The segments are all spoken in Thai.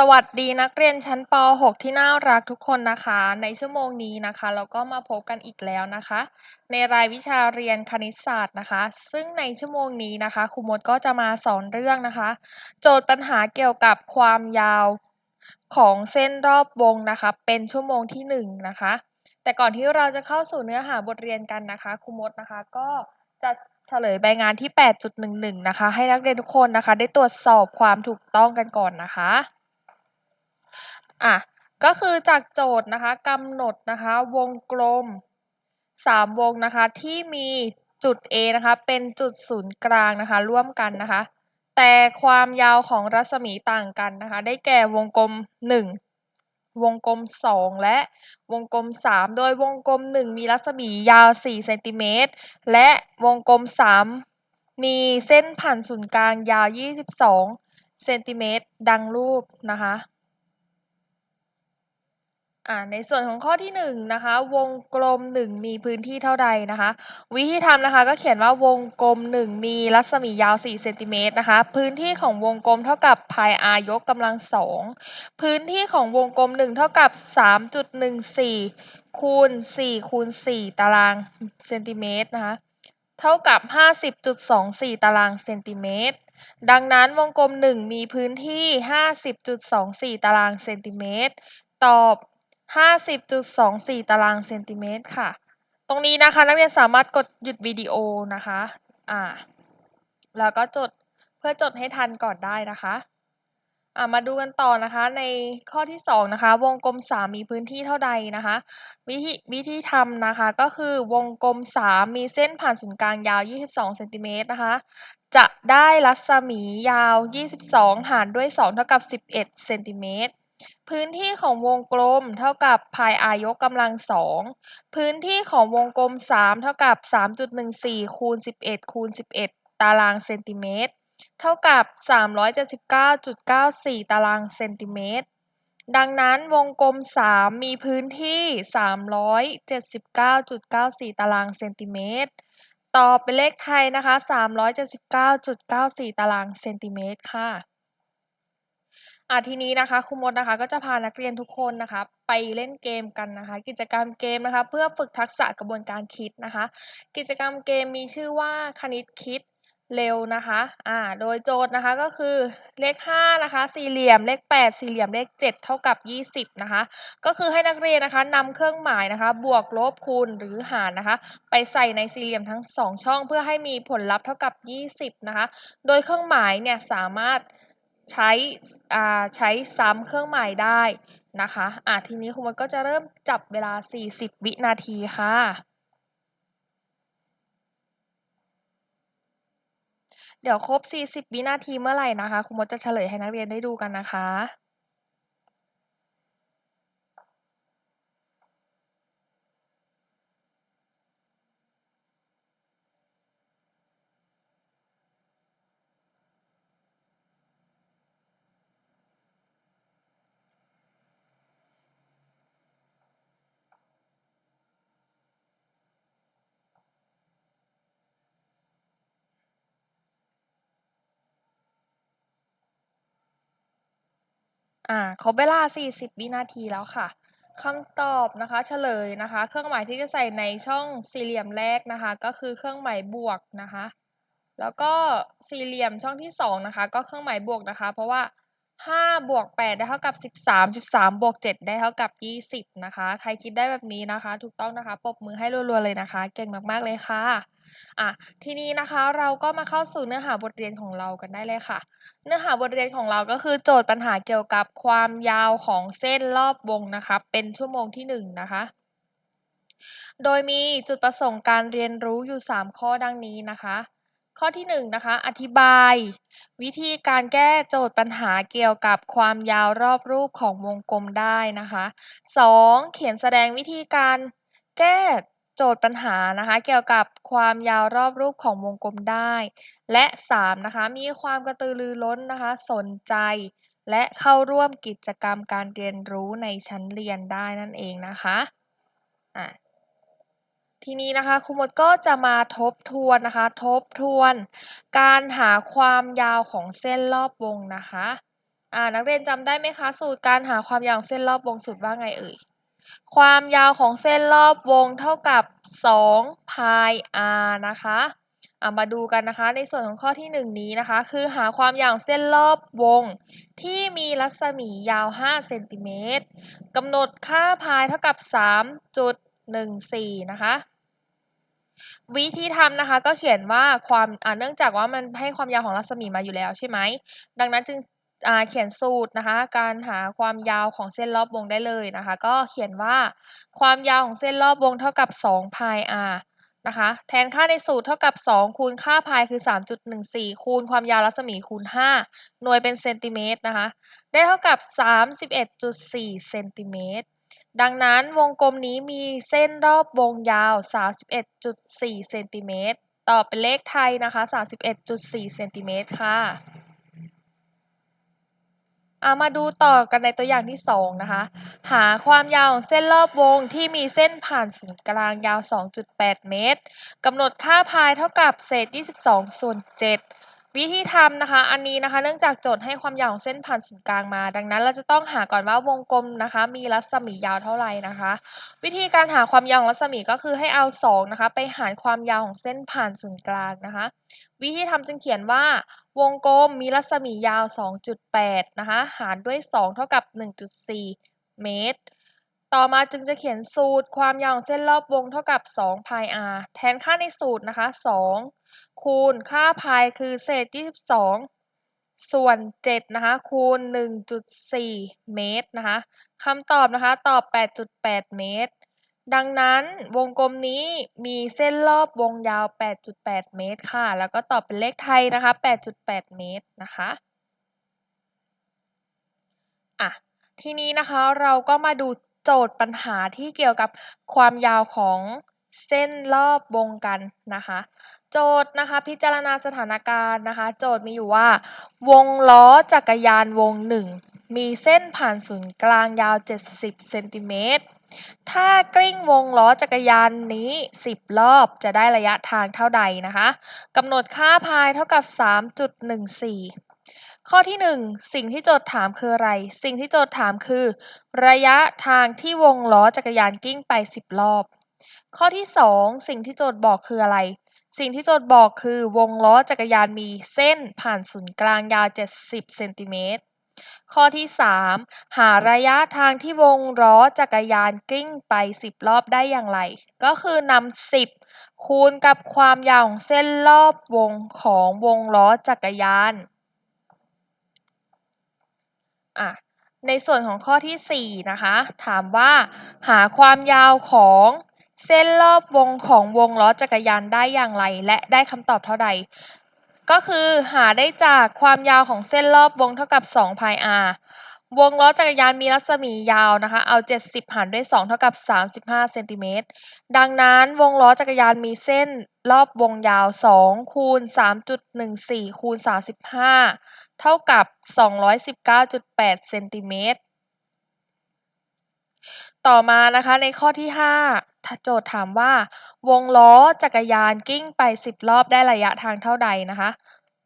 สวัสดีนักเรียนชั้นป .6 ที่น่ารักทุกคนนะคะ ในชั่วโมงนี้นะคะเราก็มาพบกันอีกแล้วนะคะ ในรายวิชาเรียนคณิตศาสตร์นะคะ ซึ่งในชั่วโมงนี้นะคะครูมดก็จะมาสอนเรื่องนะคะ โจทย์ปัญหาเกี่ยวกับความยาวของเส้นรอบวงนะคะ เป็นชั่วโมงที่1นงนะคะ แต่ก่อนที่เราจะเข้าสู่เนื้อหาบทเรียนกันนะคะครูมดนะคะก็จะเฉลยใบงานที่ 8.11 นะคะ ให้นักเรียนทุกคนนะคะ ได้ตรวจสอบความถูกต้องกันก่อนนะคะ อะ ก็คือจากโจทย์นะคะกำหนดนะคะวงกลม 3 วงนะคะที่มีจุด A นะคะเป็นจุดศูนย์กลางนะคะร่วมกันนะคะ แต่ความยาวของรัศมีต่างกันนะคะ ได้แก่วงกลม 1 วงกลม 2 และวงกลม 3 โดยวงกลม 1 มีรัศมียาว 4 เซนติเมตร และวงกลม 3 มีเส้นผ่านศูนย์กลางยาว 22 เซนติเมตรดังรูปนะคะ อ่าในส่วนของข้อที่1นนะคะวงกลม 1 มีพื้นที่เท่าใดนะคะ วิธีทำนะคะก็เขียนว่าวงกลม 1 มีรัศมียาว4เซนติเมตรนะคะพื้นที่ของวงกลมเท่ากับพาย r ยกกำลังสองพื้นที่ของวงกลม 1 เท่ากับ 3.14 คูณ 4 คูณ 4 ตารางเซนติเมตรนะคะเท่ากับ 50.24 ตารางเซนติเมตรดังนั้นวงกลม 1 มีพื้นที่ 50.24 ตารางเซนติเมตรตอบ 50.24ตารางเซนติเมตรค่ะ ตรงนี้นะคะนักเรียนสามารถกดหยุดวิดีโอนะคะ อ่า แล้วก็จดเพื่อจดให้ทันก่อนได้นะคะอ่ามาดูกันต่อนะคะในข้อที่2นะคะ วงกลม 3 มีพื้นที่เท่าใดนะคะ วิธีวิธีทำนะคะก็คือวงกลม 3 มีเส้นผ่านศูนย์กลางยาว 22เซนติเมตรนะคะ จะได้รัศมียาว 22 หารด้วย 2 เท่ากับ 11เซนติเมตร พื้นที่ของวงกลมเท่ากับพาย r ยกกำลังสองพื้นที่ของวงกลม 3 เท่ากับ 3.14 คูณ 11 คูณ 11 ตารางเซนติเมตร เท่ากับ 379.94 ตารางเซนติเมตร ดังนั้นวงกลม 3 มีพื้นที่ 379.94 ตารางเซนติเมตรตอบเป็นเลขไทยนะคะ 379.94 ตารางเซนติเมตรค่ะ อะทีนี้นะคะครูมดนะคะ ก็จะพานักเรียนทุกคนนะคะ ไปเล่นเกมกันนะคะ กิจกรรมเกมนะคะ เพื่อฝึกทักษะกระบวนการคิดนะคะ กิจกรรมเกมมีชื่อว่าคณิตคิดเร็วนะคะอ่าโดยโจทย์นะคะก็คือเลข5นะคะสี่เหลี่ยมเลข 8 สี่เหลี่ยมเลข 7 เท่ากับ 20นะคะก็คือให้นักเรียนนะคะนำเครื่องหมายนะคะ บวกลบคูณหรือหารนะคะ ไปใส่ในสี่เหลี่ยมทั้ง 2 ช่อง เพื่อให้มีผลลัพธ์เท่ากับ 20นะคะโดยเครื่องหมายเนี่ยสามารถ ใช้ใช้ซ้ำเครื่องหมายได้นะคะอะทีนี้ครูมดก็จะเริ่มจับเวลา 40 วินาทีค่ะ เดี๋ยวครบ 40 วินาทีเมื่อไหร่นะคะครูมดจะเฉลยให้นักเรียนได้ดูกันนะคะ อ่าครบเวลา 40 วินาทีแล้วค่ะคำตอบนะคะเฉลยนะคะ เครื่องหมายที่จะใส่ในช่องสี่เหลี่ยมแรกนะคะ ก็คือเครื่องหมายบวกนะคะ แล้วก็สี่เหลี่ยมช่องที่2นะคะ ก็เครื่องหมายบวกนะคะ เพราะว่า 5บวก8ได้เท่ากับ13 13บวก7ได้เท่ากับ20นะคะ ใครคิดได้แบบนี้นะคะ ถูกต้องนะคะปรบมือให้รัวๆเลยนะคะ เก่งมากๆเลยค่ะอะทีนี้นะคะเราก็มาเข้าสู่เนื้อหาบทเรียนของเรากันได้เลยค่ะ เนื้อหาบทเรียนของเราก็คือโจทย์ปัญหาเกี่ยวกับความยาวของเส้นรอบวงนะคะ เป็นชั่วโมงที่1นนะคะ โดยมีจุดประสงค์การเรียนรู้อยู่ 3 ข้อดังนี้นะคะ ข้อที่1นนะคะอธิบาย วิธีการแก้โจทย์ปัญหาเกี่ยวกับความยาวรอบรูปของวงกลมได้นะคะ 2. เขียนแสดงวิธีการแก้โจทย์ปัญหานะคะเกี่ยวกับความยาวรอบรูปของวงกลมได้ และ 3. นะคะมีความกระตือรือร้นนะคะสนใจ และเข้าร่วมกิจกรรมการเรียนรู้ในชั้นเรียนได้นั่นเองนะคะอะ ทีนี้นะคะครูมดก็จะมาทบทวนนะคะ ทบทวน การหาความยาวของเส้นรอบวงนะคะอ่านักเรียนจำได้ไหมคะสูตรการหาความยาวของเส้นรอบวงสูตรว่าไงเอ่ยความยาวของเส้นรอบวงเท่ากับ2 pi r นะคะามาดูกันนะคะ ในส่วนของข้อที่ 1 นี้นะคะ คือหาความยาวเส้นรอบวง ที่มีรัศมียาว 5 เซนติเมตรกำหนดค่า pi เท่ากับ 3.14 นะคะ วิธีทำนะคะก็เขียนว่าความเนื่องจากว่ามันให้ความยาวของรัศมีมาอยู่แล้วใช่ไหมดังนั้นจึงเขียนสูตรนะคะ การหาความยาวของเส้นรอบวงได้เลยนะคะ ก็เขียนว่าความยาวของเส้นรอบวงเท่ากับ2 pi r นะคะ แทนค่าในสูตรเท่ากับ 2 คูณค่า pi คือ 3.14 คูณความยาวรัศมีคูณ 5 หน่วยเป็นเซนติเมตรนะคะ ได้เท่ากับ 31.4 เซนติเมตร ดังนั้นวงกลมนี้มีเส้นรอบวงยาว 31.4 เซนติเมตร ตอบเป็นเลขไทยนะคะ 31.4 เซนติเมตรค่ะามาดูต่อกันในตัวอย่างที่ 2 นะคะ หาความยาวของเส้นรอบวงที่มีเส้นผ่านศูนย์กลางยาว 2.8 เมตรกำหนดค่าพายเท่ากับเศษ 22 ส่วน 7 วิธีทำนะคะ อันนี้นะคะ เนื่องจากโจทย์ให้ความยาวของเส้นผ่านศูนย์กลางมา ดังนั้นเราจะต้องหาก่อนว่าวงกลมนะคะ มีรัศมียาวเท่าไหร่นะคะ วิธีการหาความยาวของรัศมีก็คือให้เอา2นะคะ ไปหารความยาวของเส้นผ่านศูนย์กลางนะคะ วิธีทำจึงเขียนว่าวงกลมมีรัศมียาว 2.8 นะคะ หารด้วย 2 เท่ากับ 1.4 เมตร ต่อมาจึงจะเขียนสูตรความยาวของเส้นรอบวงเท่ากับ2 pi r แทนค่าในสูตรนะคะ 2 คูณค่า pi คือเศษ22ส่วน7นะคะคูณ1.4เมตรนะคะคำตอบนะคะตอบ8.8เมตร ดังนั้นวงกลมนี้มีเส้นรอบวงยาว 8.8 เมตรค่ะ แล้วก็ตอบเป็นเลขไทยนะคะ 8.8 เมตรนะคะอะทีนี้นะคะเราก็มาดูโจทย์ปัญหาที่เกี่ยวกับความยาวของเส้นรอบวงกันนะคะ โจทย์นะคะพิจารณาสถานการณ์นะคะ โจทย์มีอยู่ว่า วงล้อจักรยานวงหนึ่งมีเส้นผ่านศูนย์กลางยาว 70เซนติเมตรถ้ากลิ้งวงล้อจักรยานนี้ 10 รอบจะได้ระยะทางเท่าใดนะคะกำหนดค่าพายเท่ากับ 3.14 ข้อที่ 1 สิ่งที่โจทย์ถามคืออะไร สิ่งที่โจทย์ถามคือ ระยะทางที่วงล้อจักรยานกิ้งไป 10 รอบ ข้อที่ 2 สิ่งที่โจทย์บอกคืออะไร สิ่งที่โจทย์บอกคือวงล้อจักรยานมีเส้นผ่านศูนย์กลางยาว 70 เซนติเมตร ข้อที่ 3 หาระยะทางที่วงล้อจักรยานกลิ้งไป 10 รอบได้อย่างไร ก็คือนำ10 คูณกับความยาวของเส้นรอบวงของวงล้อจักรยานอะในส่วนของข้อที่ 4 นะคะ ถามว่า หาความยาวของ เส้นรอบวงของวงล้อจักรยานได้อย่างไรและได้คำตอบเท่าใด ก็คือหาได้จากความยาวของเส้นรอบวงเท่ากับ2 pi r วงล้อจักรยานมีรัศมียาวนะคะ เอา 70 หารด้วย 2 เท่ากับ 35 เซนติเมตร ดังนั้นวงล้อจักรยานมีเส้นรอบวงยาว 2 คูณ 3.14 คูณ 35 เท่ากับ 219.8 เซนติเมตร ต่อมานะคะในข้อที่ 5 โจทย์ถามว่าวงล้อจักรยานกิ้งไป 10 รอบได้ระยะทางเท่าใดนะคะ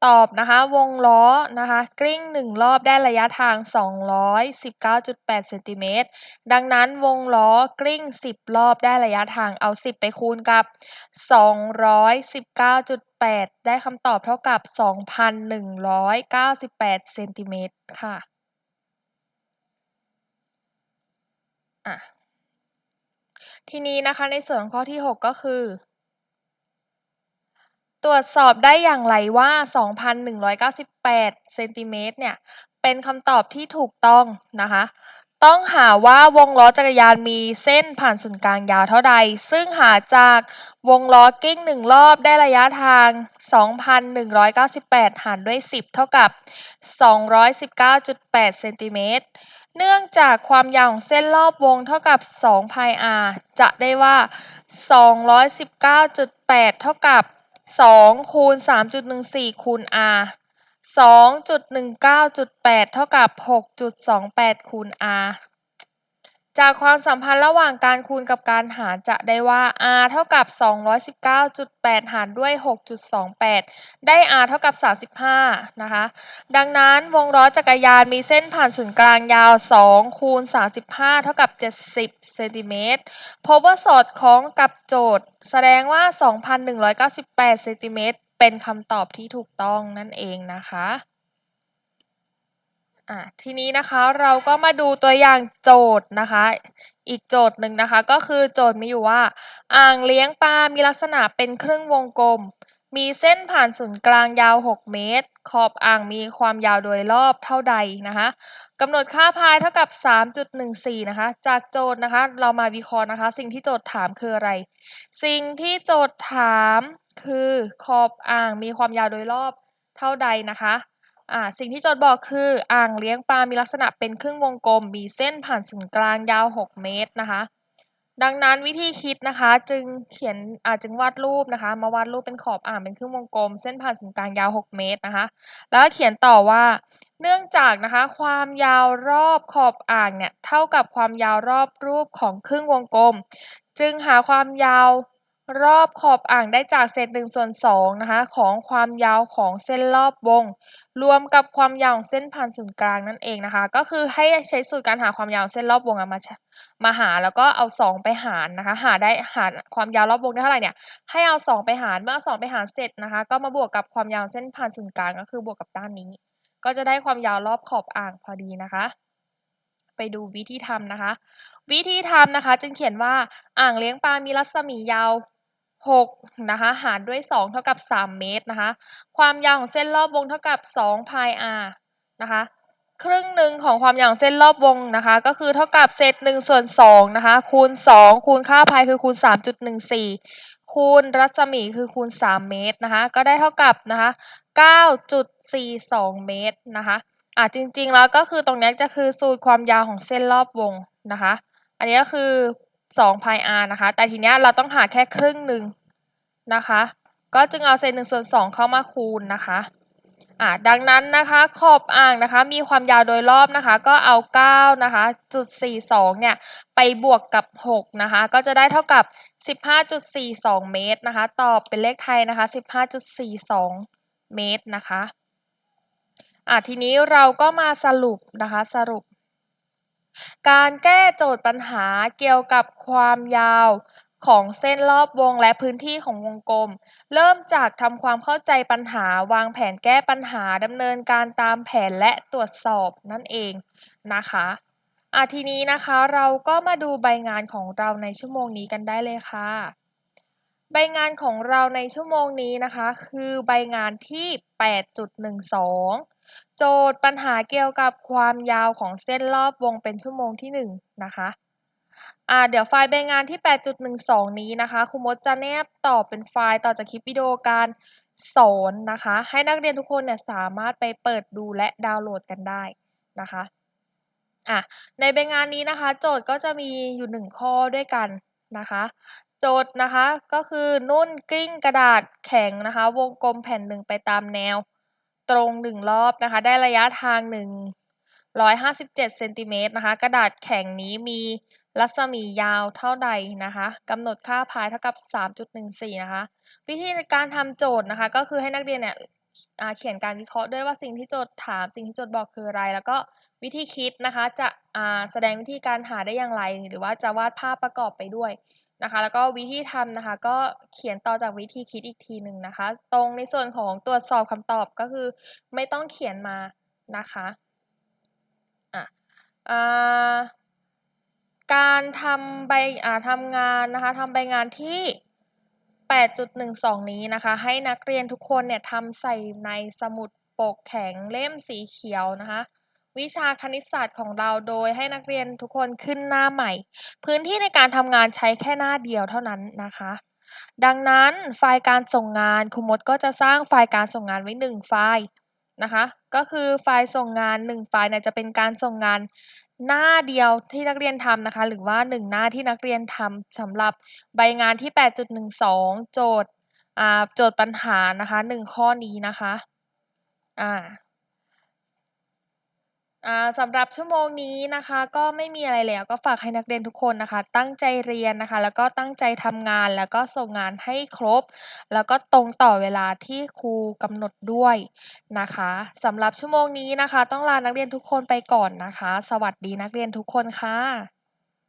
ตอบนะคะวงล้อนะคะกลิ้ง 1 รอบได้ระยะทาง 219.8เซนติเมตรดังนั้นวงล้อกลิ้ง 10 รอบได้ระยะทางเอา 10 ไปคูณกับ 219.8 ได้คำตอบเท่ากับ 2,198เซนติเมตรค่ะอะ ทีนี้นะคะในส่วนของข้อที่ 6 ก็คือ ตรวจสอบได้อย่างไรว่า 2,198 เซนติเมตรเนี่ย เป็นคำตอบที่ถูกต้องนะคะ ต้องหาว่าวงล้อจักรยานมีเส้นผ่านศูนย์กลางยาวเท่าใด ซึ่งหาจากวงล้อกิ้งหนึ่งรอบได้ระยะทาง 2,198 หารด้วย 10 เท่ากับ 219.8 เซนติเมตร เนื่องจากความยาวของเส้นรอบวงเท่ากับ2 pi r จะได้ว่า 219.8 เท่ากับสองคูณสามจุดหนึ่งสี่คูณ r สองจุดหนึ่งเก้าจุดแปดเท่ากับหกจุดสองแปดคูณ r จากความสัมพันธ์ระหว่างการคูณกับการหารจะได้ว่า r เท่ากับ 219.8 หารด้วย 6.28 ได้ r เท่ากับ 35 นะคะ ดังนั้นวงล้อจักรยานมีเส้นผ่านศูนย์กลางยาว 2 คูณ 35 เท่ากับ 70 เซนติเมตรพบว่าสอดคล้องกับโจทย์ แสดงว่า 2,198 เซนติเมตรเป็นคำตอบที่ถูกต้องนั่นเองนะคะ อะทีนี้นะคะเราก็มาดูตัวอย่างโจทย์นะคะ อีกโจทย์หนึ่งนะคะ ก็คือโจทย์มีอยู่ว่า อ่างเลี้ยงปลา มีลักษณะเป็นครึ่งวงกลม มีเส้นผ่านศูนย์กลางยาว 6 เมตร ขอบอ่างมีความยาวโดยรอบเท่าใดนะคะกำหนดค่าพายเท่ากับ 3.14 นะคะ จากโจทย์นะคะ เรามาวิเคราะห์นะคะ สิ่งที่โจทย์ถามคืออะไร สิ่งที่โจทย์ถามคือขอบอ่างมีความยาวโดยรอบเท่าใดนะคะ อ่าสิ่งที่โจทย์บอกคือ อ่างเลี้ยงปลา มีลักษณะเป็นครึ่งวงกลม มีเส้นผ่านศูนย์กลางยาว 6 เมตรนะคะ ดังนั้นวิธีคิดนะคะ จึงเขียนอ่าจึงวาดรูปนะคะ มาวาดรูปเป็นขอบอ่างเป็นครึ่งวงกลม เส้นผ่านศูนย์กลางยาว 6 เมตรนะคะ แล้วเขียนต่อว่า เนื่องจากนะคะ ความยาวรอบขอบอ่างเนี่ยเท่ากับความยาวรอบรูปของครึ่งวงกลม จึงหาความยาว รอบขอบอ่างได้จากเศษหนึ่งส่วนสองนะคะของความยาวของเส้นรอบวง รวมกับความยาวของเส้นผ่านศูนย์กลางนั่นเองนะคะ ก็คือให้ใช้สูตรการหาความยาวเส้นรอบวงมามาหาแล้วก็เอาสองไปหารนะคะหาได้หารความยาวรอบวงได้เท่าไหร่เนี่ยให้เอาสองไปหารเมื่อสองไปหารเสร็จนะคะ ก็มาบวกกับความยาวเส้นผ่านศูนย์กลางก็คือบวกกับด้านนี้ ก็จะได้ความยาวรอบขอบอ่างพอดีนะคะไปดูวิธีทำนะคะ วิธีทำนะคะจึงเขียนว่าอ่างเลี้ยงปลา มีรัศมียาว 6นะคะหารด้วย 2 เท่ากับ 3 เมตรนะคะ ความยาวของเส้นรอบวงเท่ากับ2พาย r นะคะ ครึ่งหนึ่งของความยาวเส้นรอบวงนะคะ ก็คือเท่ากับเศษ1ส่วน2นะคะ คูณ 2 คูณค่าพายคือคูณ 3.14 คูณรัศมีคือคูณ 3 เมตรนะคะ ก็ได้เท่ากับนะคะ 9.42 เมตรนะคะอะจริงๆแล้วก็คือตรงนี้จะคือสูตรความยาวของเส้นรอบวงนะคะ อันนี้ก็คือ 2 pi r นะคะ แต่ทีเนี้ยเราต้องหาแค่ครึ่งหนึ่งนะคะ ก็จึงเอาเศษ1ส่วน2เข้ามาคูณนะคะอะดังนั้นนะคะขอบอ่างนะคะมีความยาวโดยรอบนะคะ ก็เอา9นะคะจุด42เนี่ยไปบวกกับ6นะคะ ก็จะได้เท่ากับ 15.42 เมตรนะคะ ตอบเป็นเลขไทยนะคะ 15.42 เมตรนะคะอะทีนี้เราก็มาสรุปนะคะสรุป การแก้โจทย์ปัญหาเกี่ยวกับความยาวของเส้นรอบวงและพื้นที่ของวงกลม เริ่มจากทำความเข้าใจปัญหา วางแผนแก้ปัญหาดำเนินการตามแผนและตรวจสอบนั่นเองนะคะอะทีนี้นะคะเราก็มาดูใบงานของเราในชั่วโมงนี้กันได้เลยค่ะ ใบงานของเราในชั่วโมงนี้นะคะ คือใบงานที่ 8.12 โจทย์ปัญหาเกี่ยวกับความยาวของเส้นรอบวงเป็นชั่วโมงที่1นะคะอ่าเดี๋ยวไฟล์ใบงานที่ 8.12 นี้นะคะครูมดจะแนบต่อเป็นไฟล์ต่อจากคลิปวิดีโอการสอนนะคะ ให้นักเรียนทุกคนเนี่ยสามารถไปเปิดดูและดาวน์โหลดกันได้นะคะอะในใบงานนี้นะคะ โจทย์ก็จะมีอยู่ 1 ข้อด้วยกันนะคะ โจทย์นะคะก็คือนุ่นกลิ้งกระดาษแข็งนะคะ วงกลมแผ่นหนึ่งไปตามแนว ตรงหนึ่งรอบนะคะ ได้ระยะทางหนึ่งร้อยห้าสิบเจ็ดเซนติเมตรนะคะ กระดาษแข็งนี้มีรัศมียาวเท่าใดนะคะกำหนดค่าพายเท่ากับ 3.14 นะคะ วิธีการทำโจทย์นะคะ ก็คือให้นักเรียนเนี่ยเขียนการวิเคราะห์ด้วยว่าสิ่งที่โจทย์ถาม สิ่งที่โจทย์บอกคืออะไร แล้วก็วิธีคิดนะคะ จะแสดงวิธีการหาได้อย่างไร หรือว่าจะวาดภาพประกอบไปด้วย นะคะ แล้วก็วิธีทำนะคะ ก็เขียนต่อจากวิธีคิดอีกทีหนึ่งนะคะ ตรงในส่วนของตรวจสอบคำตอบก็คือไม่ต้องเขียนมานะคะอะการทำใบทำงานนะคะทำใบงานที่ 8.12 นี้นะคะ ให้นักเรียนทุกคนเนี่ยทำใส่ในสมุดปกแข็งเล่มสีเขียวนะคะ วิชาคณิตศาสตร์ของเราโดยให้นักเรียนทุกคนขึ้นหน้าใหม่ พื้นที่ในการทำงานใช้แค่หน้าเดียวเท่านั้นนะคะ ดังนั้นไฟล์การส่งงานครูมดก็จะสร้างไฟล์การส่งงานไว้ 1 ไฟล์นะคะ ก็คือไฟล์ส่งงาน 1 ไฟล์เนี่ยจะเป็นการส่งงานหน้าเดียวที่นักเรียนทำนะคะ หรือว่า 1 หน้าที่นักเรียนทำสำหรับใบงานที่ 8.12 โจทย์โจทย์ปัญหานะคะ 1 ข้อนี้นะคะอ่า อ่า สำหรับชั่วโมงนี้นะคะ ก็ไม่มีอะไรแล้ว ก็ฝากให้นักเรียนทุกคนนะคะ ตั้งใจเรียนนะคะ แล้วก็ตั้งใจทำงาน แล้วก็ส่งงานให้ครบ แล้วก็ตรงต่อเวลาที่ครูกำหนดด้วยนะคะ สำหรับชั่วโมงนี้นะคะ ต้องลานักเรียนทุกคนไปก่อนนะคะ สวัสดีนักเรียนทุกคนค่ะ